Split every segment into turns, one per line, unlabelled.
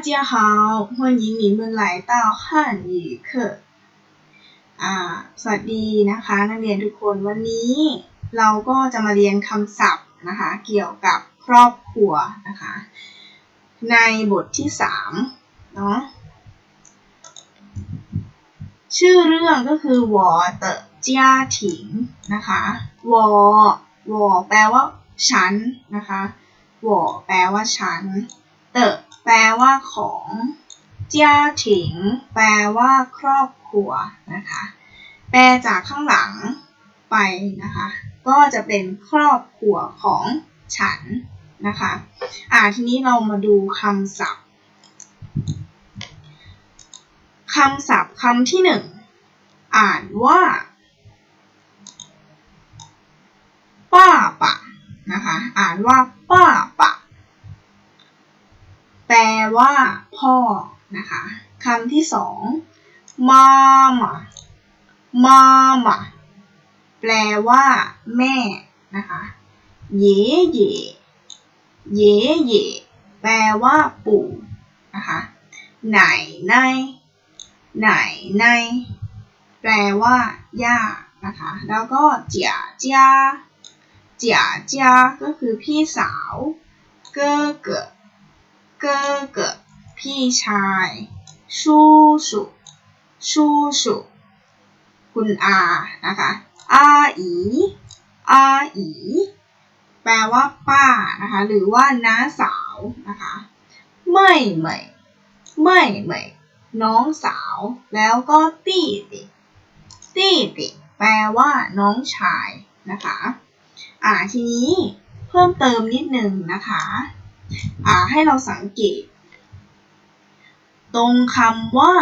家好，欢迎你们来到汉语课อ่าสวัสดีนะคะนักเรียนทุกคนวันนี้เราก็จะมาเรียนคำศัพท์นะคะ เกี่ยวกับครอบครัวนะคะ ในบทที่สามเนาะชื่อเรื่องก็คือวอเตอจ้าถิงนะคะวอวอแปลว่าฉันนะคะวอแปลว่าฉัน เตอ แปลว่าของเจ้าถิง แปลว่าครอบครัวนะคะ แปลจากข้างหลังไปนะคะ ก็จะเป็นครอบครัวของฉันนะคะ อ่าทีนี้เรามาดูคำศัพท์คำศัพท์คำที่หนึ่งอ่านว่าป้าปะนะคะ อ่านว่าป้าปะ แปลว่าพ่อนะคะคำที่สองมามามามาแปลว่าแม่นะคะเย่เย่เย่เย่แปลว่าปู่นะคะไหนในไหนในแปลว่าย่านะคะ แล้วก็เจียจ้าเจียจ้าก็คือพี่สาว เกอเก เกอเก๋พี่ชายชูสุชูสุคุณอานะคะอาอีอาอีแปลว่าป้านะคะ หรือว่าน้าสาวนะคะเม่ยเม่ยเม่ยเม่ยน้องสาว แล้วก็ตี้ติตี้ติแปลว่าน้องชายนะคะ อ่าทีนี้เพิ่มเติมนิดนึงนะคะ ให้เราสังเกต ตรงคำว่า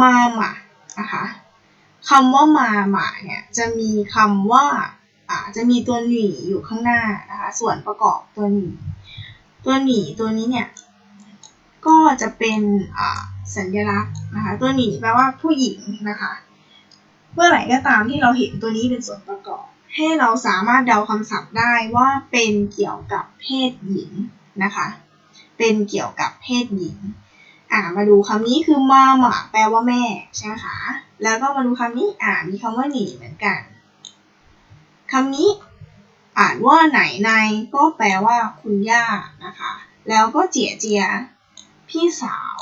มาหมานะคะคำว่ามาหมาเนี่ยจะมีคำว่าอ่าจะมีตัวหนีอยู่ข้างหน้านะคะ ส่วนประกอบตัวหนีตัวหนีตัวนี้เนี่ย ก็จะเป็นอ่าสัญลักษณ์นะคะ ตัวหนีแปลว่าผู้หญิงนะคะ เมื่อไหร่ก็ตามที่เราเห็นตัวนี้เป็นส่วนประกอบ ให้เราสามารถเดาคำศัพท์ได้ว่าเป็นเกี่ยวกับเพศหญิงนะคะ เป็นเกี่ยวกับเพศหญิง อ่ามาดูคำนี้คือมาหมาแปลว่าแม่ใช่ไหมคะ แล้วก็มาดูคำนี้อ่ามีคำว่าหนีเหมือนกันคำนี้อ่านว่าไหนในก็แปลว่าคุณย่านะคะ แล้วก็เจียเจีย พี่สาว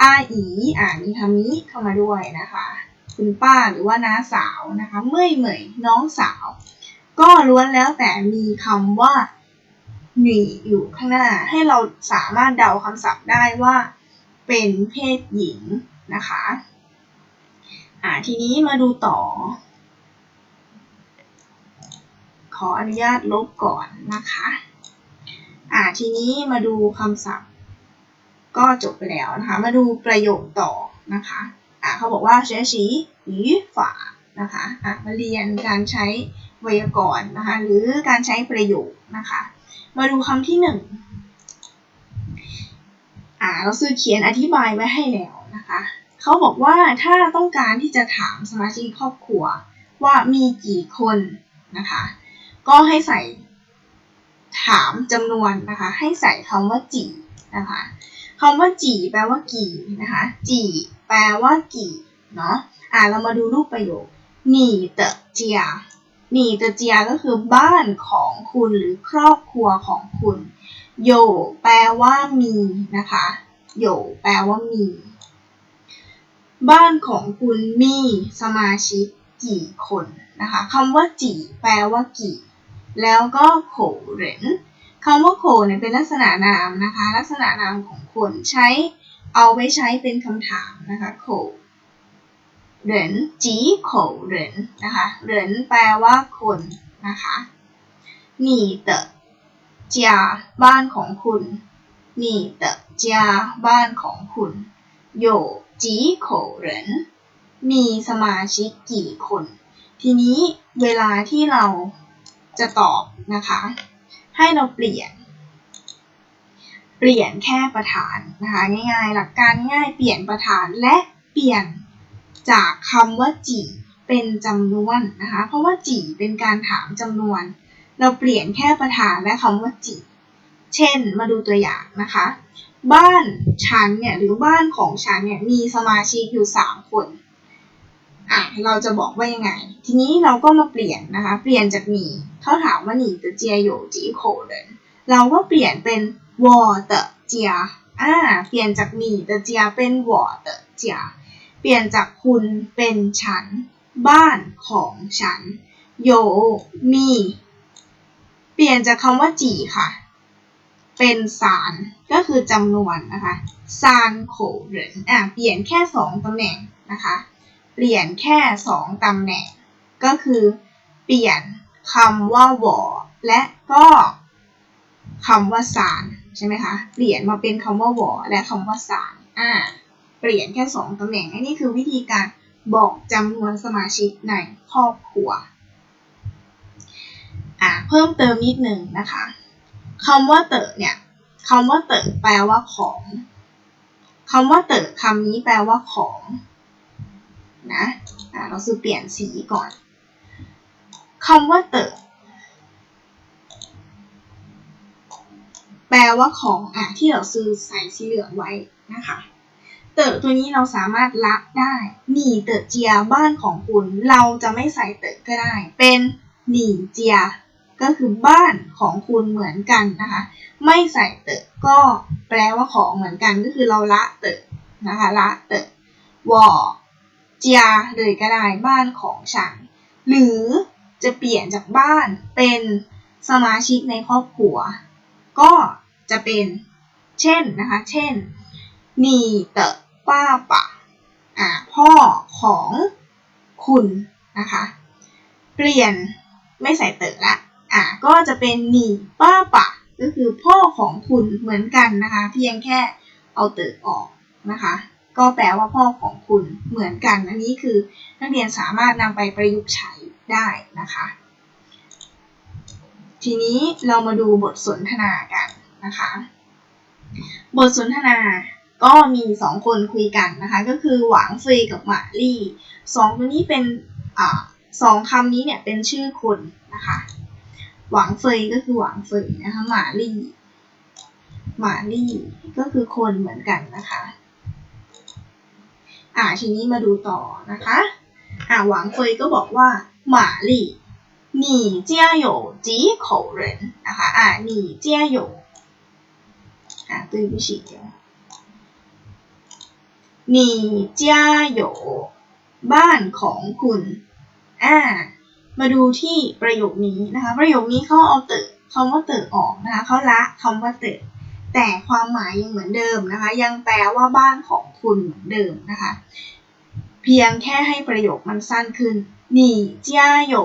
อาอีอ่านมีคำนี้เข้ามาด้วยนะคะ คุณป้าหรือว่าน้าสาวนะคะ เมื่อยเมยน้องสาว ก็ล้วนแล้วแต่มีคำว่าหนีอยู่ข้างหน้า ให้เราสามารถเดาคำศัพท์ได้ว่า เป็นเพศหญิงนะคะอ่าทีนี้มาดูต่อ ขออนุญาตลบก่อนนะคะอ่าทีนี้มาดูคำศัพท์ ก็จบไปแล้วนะคะ มาดูประโยคต่อนะคะ่ะเขาบอกว่าเสียสีหรือานะคะอะมาเรียนการใช้ไวยากรณ์นะคะหรือการใช้ประโยคนะคะ มาดูคำที่หนึ่งอ่าเราซื้อเขียนอธิบายไว้ให้แล้วนะคะเขาบอกว่าถ้าต้องการที่จะถามสมาชิกครอบครัวว่ามีกี่คนนะคะ ก็ให้ใส่ถามจำนวนนะคะ ให้ใส่คำว่าจีนะคะคำว่าจีแปลว่ากี่นะคะ จี แปลว่ากี่เนาะอ่าเรามาดูรูปประโยคหนีเตเจียหนีเตเจียก็คือบ้านของคุณหรือครอบครัวของคุณโยแปลว่ามีนะคะโยแปลว่ามี บ้านของคุณมีสมาชิกกี่คนนะคะคำว่าจีแปลว่ากี่ แล้วก็โขเหรนคำว่าโขเนี่ยเป็นลักษณะนามนะคะ ลักษณะนามของคนใช้ เอาไว้ใช้เป็นคำถามนะคะโขเหรินจีโขเหรินนะคะเหรินแปลว่าคนนะคะหนีเตะเจียบ้านของคุณหนีเตะเจียบ้านของคุณโยจีโขเหรินมีสมาชิกกี่คน ทีนี้เวลาที่เราจะตอบนะคะ ให้เราเปลี่ยน เปลี่ยนแค่ประธานนะคะง่ายๆ หลักการง่ายเปลี่ยนประธานและเปลี่ยนจากคำว่าจีเป็นจำนวนนะคะเพราะว่าจีเป็นการถามจำนวน เราเปลี่ยนแค่ประธานและคำว่าจีเช่น มาดูตัวอย่างนะคะ บ้านฉันเนี่ยหรือบ้านของฉันเนี่ยมีสมาชิกอยู่ 3 คนอะเราจะบอกว่ายังไง ทีนี้เราก็มาเปลี่ยนนะคะ เปลี่ยนจากมีเขาถามว่าหนีตะเจียโยจีโคเดนเราก็เปลี่ยนเป็น 我的家อ่า เปลี่ยนจาก你的家เป็น我的家เปลี่ยนจากคุณเป็นฉัน บ้านของฉัน โยมี เปลี่ยนจากคำว่าจีค่ะ เป็นสารก็คือจำนวนนะคะซานโขเหรินอะ เปลี่ยนแค่สองตำแหน่งนะคะ เปลี่ยนแค่สองตำแหน่ง ก็คือเปลี่ยนคำว่าวอและก็คำว่าสาร ใช่ไหมคะ เปลี่ยนมาเป็นคำว่าหวอและคำว่าซานอ่า เปลี่ยนแค่สองตำแหน่งอันนี้คือวิธีการบอกจำนวนสมาชิกในครอบครัวอ่าเพิ่มเติมนิดนึงนะคะคำว่าเต๋อเนี่ยคำว่าเต๋อแปลว่าของคำว่าเต๋อคำนี้แปลว่าของนะอ่าเราซื้อเปลี่ยนสีก่อนคำว่าเต๋อ แปลว่าของอะที่เราซื้อใส่สีเหลืองไว้นะคะเต๋อตัวนี้เราสามารถละได้หนีเต๋อเจียบ้านของคุณ เราจะไม่ใส่เต๋อก็ได้ เป็นหนีเจีย ก็คือบ้านของคุณเหมือนกันนะคะ ไม่ใส่เตอก็แปลว่าของเหมือนกันก็คือเราละเตอนะคะละเตอวอเจียเลยก็ได้บ้านของฉัน หรือจะเปลี่ยนจากบ้านเป็นสมาชิกในครอบครัว ก็ จะเป็น เช่นนะคะ เช่นนีเตอป้าปะอ่าพ่อของคุณนะคะ เปลี่ยนไม่ใส่เตอละอะก็จะเป็นนีป้าปะก็คือพ่อของคุณเหมือนกันนะคะ เพียงแค่เอาเติออกนะคะ ก็แปลว่าพ่อของคุณเหมือนกัน อันนี้คือนักเรียนสามารถนำไปประยุกต์ใช้ได้นะคะ ทีนี้เรามาดูบทสนทนากัน นะคะ บทสนทนาก็มีสองคนคุยกันนะคะ ก็คือหวางเฟยกับหมาลี่สองตัวนี้เป็นอ่าสองคำนี้เนี่ยเป็นชื่อคนนะคะหวังเฟยก็คือหวังเฟยนะคะหมาลี่หมาลี่ก็คือคนเหมือนกันนะคะ อ่าทีนี้มาดูต่อนะคะอ่าหวังเฟยก็บอกว่าหมาลี่你家有几口人นะคะอ่า你家有 อ่า对不起你家有บ้านของคุณอ่ามาดูที่ประโยคนี้นะคะ ประโยคนี้เขาเอาเตอคำว่าเตอออกนะคะเขาละคำว่าเตอแต่ความหมายยังเหมือนเดิมนะคะ ยังแปลว่าบ้านของคุณเหมือนเดิมนะคะ เพียงแค่ให้ประโยคมันสั้นขึ้น你家有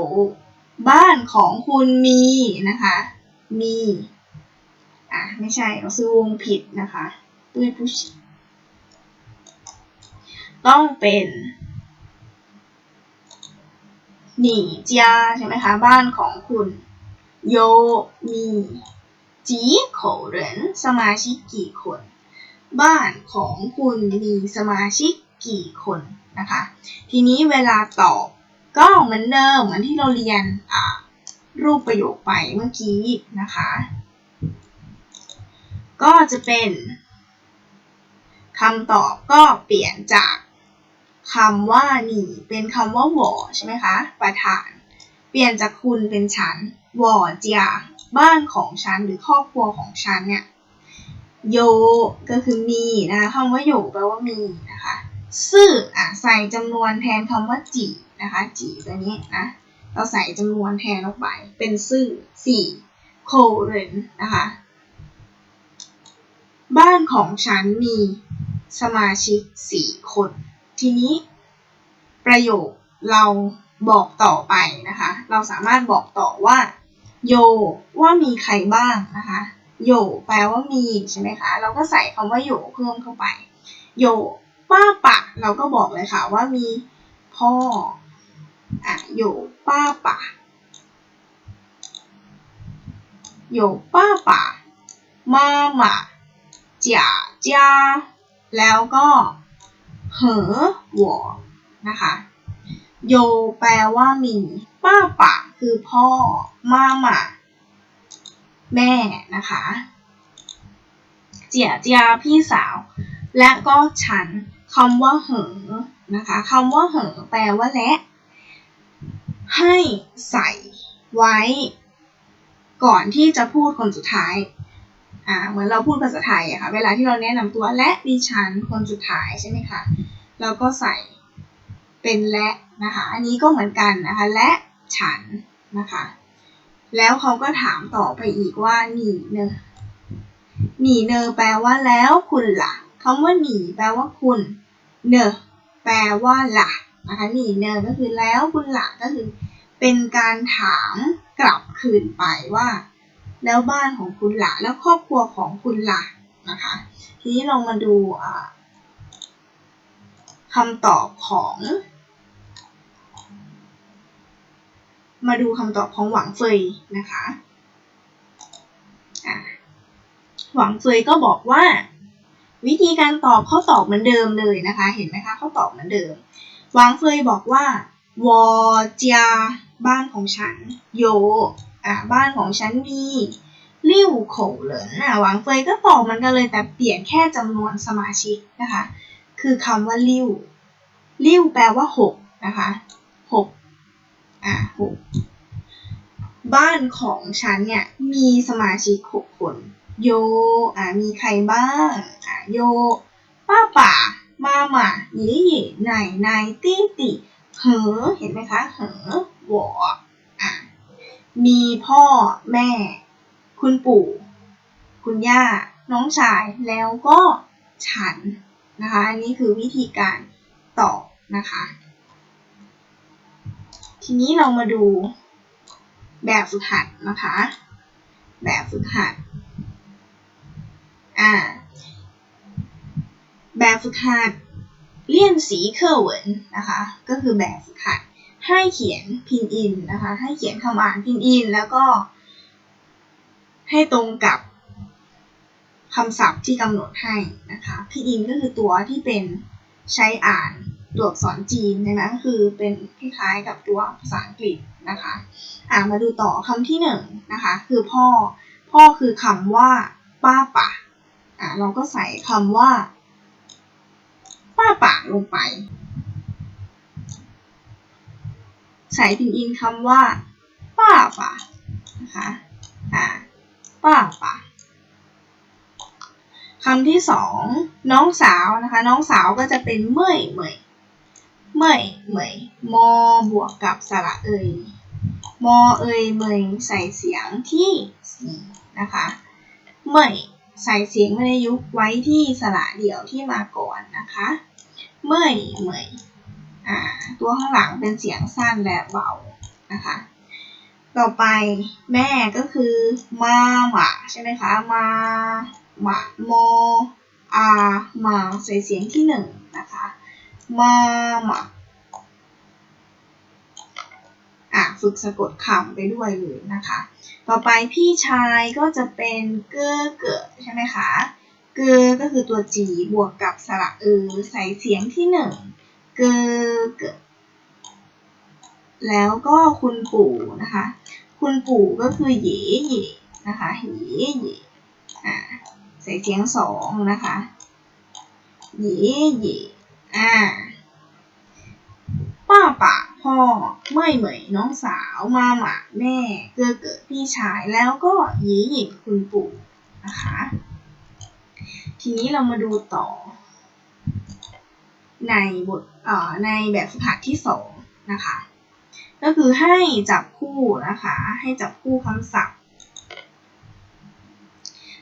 บ้านของคุณมีนะคะ มี อะไม่ใช่เราซื้อวงผิดนะคะด้ยผู้ต้องเป็นหนีเจียใช่ไหมคะบ้านของคุณโยมีจีโขเหรินสมาชิกกี่คน บ้านของคุณมีสมาชิกกี่คนนะคะ ทีนี้เวลาตอบก็เหมือนเดิมเหมือนที่เราเรียนรูปประโยคไปเมื่อกี้นะคะ ก็จะเป็นคำตอบก็เปลี่ยนจากคำว่านี่เป็นคำว่าหวอใช่ไหมคะประธาน เปลี่ยนจากคุณเป็นฉันหวอเจียบ้านของฉันหรือครอบครัวของฉันเนี่ยโยก็คือมีนะคะคำว่าโยแปลว่ามีนะคะซื่ออะใส่จำนวนแทนคำว่าจีนะคะจีตัวนี้นะเราใส่จำนวนแทนลงไปเป็นซื่อสี่โคเรนนะคะ บ้านของฉันมีสมาชิกสี่คน ทีนี้ประโยคเราบอกต่อไปนะคะ เราสามารถบอกต่อว่าโยว่ามีใครบ้างนะคะโยแปลว่ามีใช่ไหมคะ เราก็ใส่คำว่าโยเพิ่มเข้าไปโยป้าปะ เราก็บอกเลยค่ะว่ามีพ่ออะโยป้าปะโยป้าปะมาม่า จ๋าจ้าแล้วก็เหอหวอนะคะโยแปลว่ามี ป้าปะคือพ่อ มาหมาแม่นะคะ เจียเจียพี่สาว และก็ฉันคำว่าเหอนะคะคำว่าเหอแปลว่าและ ให้ใส่ไว้ ก่อนที่จะพูดคนสุดท้าย อ่าเหมือนเราพูดภาษาไทยอะค่ะ เวลาที่เราแนะนำตัวและดิฉันคนสุดท้ายใช่ไหมคะเราก็ใส่เป็นและนะคะ อันนี้ก็เหมือนกันนะคะ และฉันนะคะ แล้วเขาก็ถามต่อไปอีกว่าหนีเนอหนีเนอแปลว่าแล้วคุณละ่ะคำว่าหนีแปลว่าคุณ เนอแปลว่าละ่ะนะคะหนีเนอก็คือแล้วคุณละ่ะก็คือเป็นการถามกลับคืนไปว่า แล้วบ้านของคุณละ่ะ แล้วครอบครัวของคุณละ่ะนะคะ ทีนี้เรามาดูคำตอบของ มาดูคำตอบของหวังเฟยนะคะหวังเฟยก็บอกว่า วิธีการตอบเขาตอบเหมือนเดิมเลยนะคะ เห็นไหมคะเขาตอบเหมือนเดิม หวังเฟยบอกว่าวอเจียบ้านของฉัน โย อ่าบ้านของฉันมีริ้วโขเหลินอะหวังเฟยก็ตอบมือนกันเลยแต่เปลี่ยนแค่จำนวนสมาชิกนะคะ คือคำว่าริ้วริ้วแปลว่าหกนะคะหกอ่าหกบ้านของฉันเนี่ยมีสมาชิกหกคน โยอ่ามีใครบ้างอ่าโย ป้าป่า มาหมาหยีหยีไหนนายตี้ติเหอเห็นไหมคะเหอหวออ่ มีพ่อแม่ คุณปู่ คุณย่า น้องชายแล้วก็ฉันนะคะ อันนี้คือวิธีการตอบนะคะ ทีนี้เรามาดูแบบฝึกหัดนะคะ แบบฝึกหัดอ่าแบบฝึกหัดเลี่ยนสีเคอร์เวนนะคะ ก็คือแบบฝึกหัด ให้เขียนพินอินนะคะ ให้เขียนคำอ่านพินอิน แล้วก็ ให้ตรงกับคำศัพท์ที่กำหนดให้นะคะ พินอินก็คือตัวที่เป็นใช้อ่านตัวอักษรจีนนะก็คือเป็นคล้ายๆกับตัวภาษาอังกฤษนะคะ อ่ามาดูต่อคำที่หนึ่งนะคะ คือพ่อ พ่อคือคำว่า ป้าป่าอ่าเราก็ใส่คำว่า ป้าป่าลงไป ใส่พินอินคำว่าป้าป่านะคะอ่าป้าป่าคำที่สองน้องสาวนะคะ น้องสาวก็จะเป็นเมื่อยเมื่อยเมื่อยเมื่อยมอบวกกับสระเอยมอเอยเมยใส่เสียงที่สี่นะคะเมื่อยใส่เสียงไม่ได้ยุกไว้ที่สระเดี่ยวที่มาก่อนนะคะ เมื่อยเมื่อย ตัวข้างหลังเป็นเสียงสั้นและเบานะคะ ต่อไปแม่ก็คือมาหมาใช่ไหมคะมาหมาโมอามาใส่เสียงที่หนึ่งนะคะมาหมาอะฝึกสะกดคำไปด้วยเลยนะคะ ต่อไปพี่ชายก็จะเป็นเก้อเกิดใช่ไหมคะเกอก็คือตัวจีบวกกับสระเออใส่เสียงที่หนึ่ง เกอเกิดแล้วก็คุณปู่นะคะ คุณปู่ก็คือเย่เย่นะคะเย่เย่อ่าใส่เสียงสองนะคะเย่เย่อ่าป้าป่าพ่อเมื่อยเหมยน้องสาวมาหมาแม่เกิดเกิดพี่ชายแล้วก็หยีหยิงคุณปู่นะคะ ทีนี้เรามาดูต่อ ในบทในแบบฝึกหัดที่สองนะคะ ก็คือให้จับคู่นะคะ ให้จับคู่คำศัพท์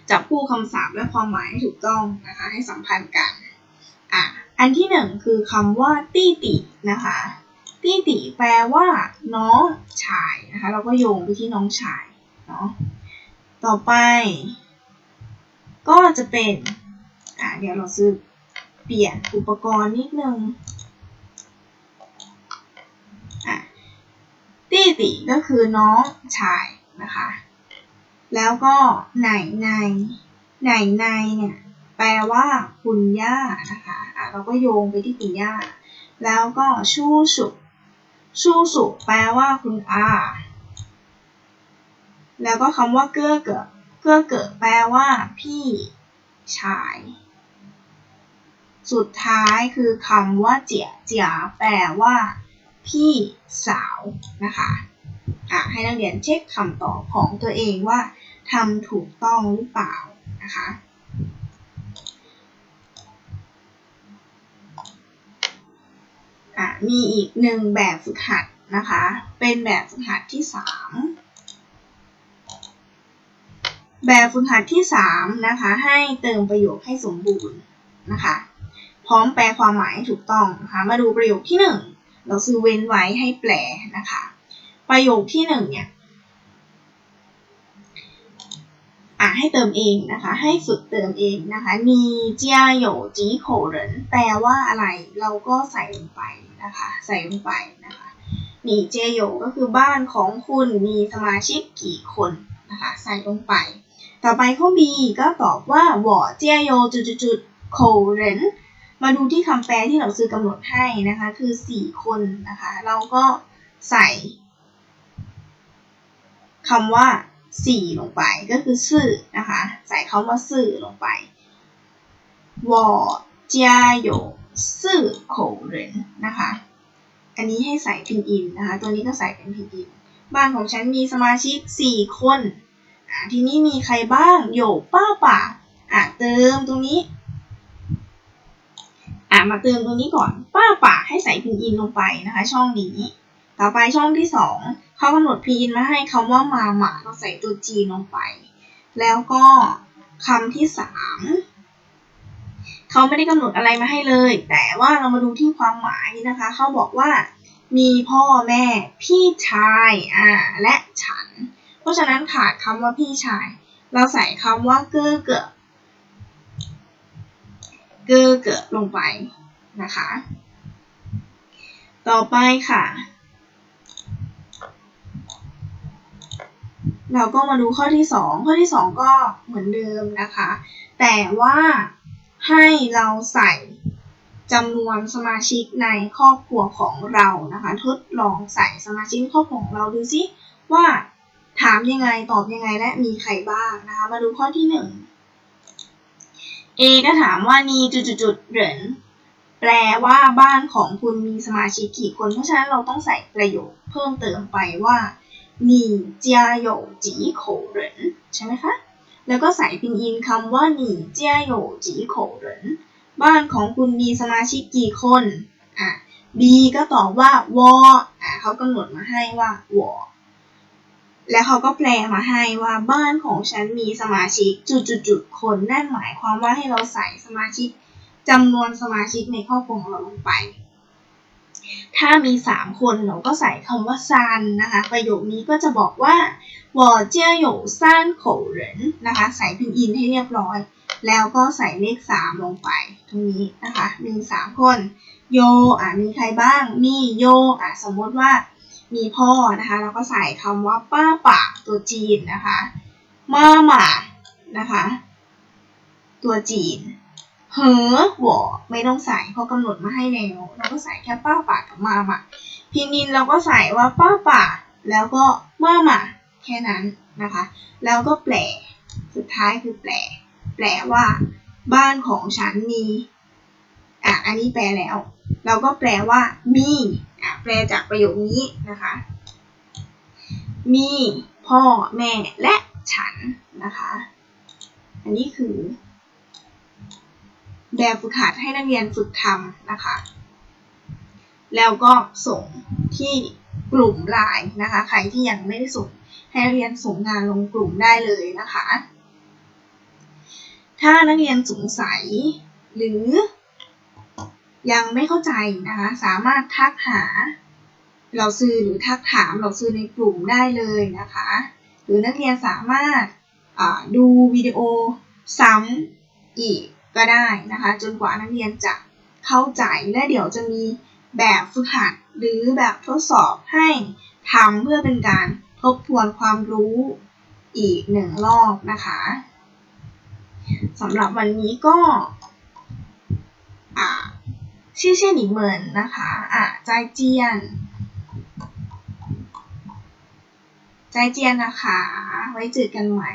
จับคู่คำศัพท์และความหมายให้ถูกต้องนะคะ ให้สัมพันธ์กันอะอันที่หนึ่งคือคำว่าตี้ตินะคะตี้ติแปลว่าน้องชายนะคะ เราก็โยงไปที่น้องชายเนาะต่อไป ก็จะเป็นอะเดี๋ยวเราซื้อ เปลี่ยนอุปกรณ์นิดนึงตี้ติก็คือน้องชายนะคะ แล้วก็ไหนในไหนในเนี่ยแปลว่าคุณย่านะคะะเราก็โยงไปที่คุณย่า แล้วก็ชู้สุชู้สุแปลว่าคุณอาแล้วก็คำว่าเกื้อเกิดเกื้อเกิดแปลว่าพี่ชาย สุดท้ายคือคำว่าเจียเจียแปลว่า พี่สาวนะคะอะให้นักเรียนเช็คคำตอบของตัวเองว่าทำถูกต้องหรือเปล่านะคะอะมีอีกหนึ่งแบบฝึกหัดนะคะ เป็นแบบฝึกหัดที่สามแบบฝึกหัดที่3นะคะ ให้เติมประโยคให้สมบูรณ์นะคะ พร้อมแปลความหมายถูกต้องนะคะมาดูประโยคที่ 1 เราซื้อเว้นไว้ให้แปลนะคะ ประโยคที่1เนี่ยอะให้เติมเองนะคะ ให้ฝึกเติมเองนะคะมีเจียโยจีโขเหรินแปลว่าอะไรเราก็ใส่ลงไปนะคะ ใส่ลงไปนะคะมีเจียโยก็คือบ้านของคุณมีสมาชิกกี่คนนะคะ ใส่ลงไป ต่อไปข้อ B ก็ตอบว่าหวอเจียโยจุดจุดโคเรน มาดูที่คำแปลที่เราซื้อกำหนดให้นะคะ คือ 4 คนนะคะ เราก็ใส่คำว่า 4 ลงไปก็คือซื่อนะคะ ใส่คำว่าซื่อลงไปวอเจียโยซื่อโคเรนนะคะ อันนี้ให้ใส่พินอินนะคะ ตัวนี้ก็ใส่เป็นพินอิน บ้านของฉันมีสมาชิก 4 คน ทีนี้มีใครบ้างโยป้าป่าอะเติมตรงนี้ มาเติมตรงนี้ก่อนป้าป่าให้ใส่พินอินลงไปนะคะ ช่องนี้ ต่อไปช่องที่สองเขากำหนดพินอินมาให้คำว่ามาหมาเราใส่ตัวจีลงไป แล้วก็คำที่สามเขาไม่ได้กำหนดอะไรมาให้เลย แต่ว่าเรามาดูที่ความหมายนะคะเขาบอกว่า มีพ่อแม่พี่ชายอ่าและฉัน เพราะฉะนั้นขาดคำว่าพี่ชาย เราใส่คำว่าเก้อเกะเกอเกะลงไป นะคะ ต่อไปค่ะ เราก็มาดูข้อที่ 2 ข้อที่ 2 ก็เหมือนเดิมนะคะ แต่ว่าให้เราใส่จำนวนสมาชิกในครอบครัวของเรานะคะ ทดลองใส่สมาชิกครอบครัวของเราดูซิว่าถามยังไงตอบยังไงและมีใครบ้างนะคะ มาดูข้อที่หนึ่ง A ก็ถามว่านีจุดๆเหริน แปลว่าบ้านของคุณมีสมาชิกกี่คน เพราะฉะนั้นเราต้องใส่ประโยคเพิ่มเติมไปว่านีเจียโยจีโขเหรินใช่ไหมคะ แล้วก็ใส่พินอินคำว่านีเจียโยจีโขเหรินบ้านของคุณมีสมาชิกกี่คนอะ B ก็ตอบว่าวออะเขากำหนดมาให้ว่าวอแล้วเขาก็แปลมาให้ว่าบ้านของฉันมีสมาชิกจุดๆๆคน นั่นหมายความว่าให้เราใส่สมาชิก จำนวนสมาชิกในครอบครัวของเราลงไป ถ้ามี 3 คนเราก็ใส่คำว่าซันนะคะ ประโยคนี้ก็จะบอกว่า我家有三口人นะคะ ใส่พินอินให้เรียบร้อย แล้วก็ใส่เลข 3 ลงไป ตรงนี้นะคะ มี 3 คนโยอ่ะมีใครบ้าง มีโยอ่ะสมมติว่ามีพ่อนะคะเราก็ใส่คำว่าป้าป่าตัวจีนนะคะมาหมานะคะ ตัวจีน เหอหัวไม่ต้องใส่เพราะกำหนดมาให้แล้วเราก็ใส่แค่ป้าป่ากับมาหมาพินินเราก็ใส่ว่าป้าป่า แล้วก็มาหมาแค่นั้นนะคะ แล้วก็แปล สุดท้ายคือแปล แปลว่า บ้านของฉันมีอะอันนี้แปลแล้ว เราก็แปลว่า มีอะแปลจากประโยคนี้นะคะ มีพ่อแม่และฉันนะคะ อันนี้คือ แบบฝึกหัดให้นักเรียนฝึกทำนะคะ แล้วก็ส่งที่กลุ่มไลน์นะคะ ใครที่ยังไม่ได้ส่งให้นักเรียนส่งงานลงกลุ่มได้เลยนะคะ ถ้านักเรียนสงสัยหรือยังไม่เข้าใจนะคะ สามารถทักหา เราซื้อหรือทักถามเราซื้อในกลุ่มได้เลยนะคะ หรือนักเรียนสามารถดูวิดีโอซ้ำอีก ก็ได้นะคะ จนกว่านักเรียนจะเข้าใจและเดี๋ยวจะมีแบบฝึกหัดหรือแบบทดสอบให้ทำเพื่อเป็นการทบทวนความรู้อีกหนึ่งรอบนะคะสำหรับวันนี้ก็อ่าชื่อเช่นอีกเหมือนนะคะอ่าใจเจียน ใจเจียนนะคะ ไว้เจอกันใหม่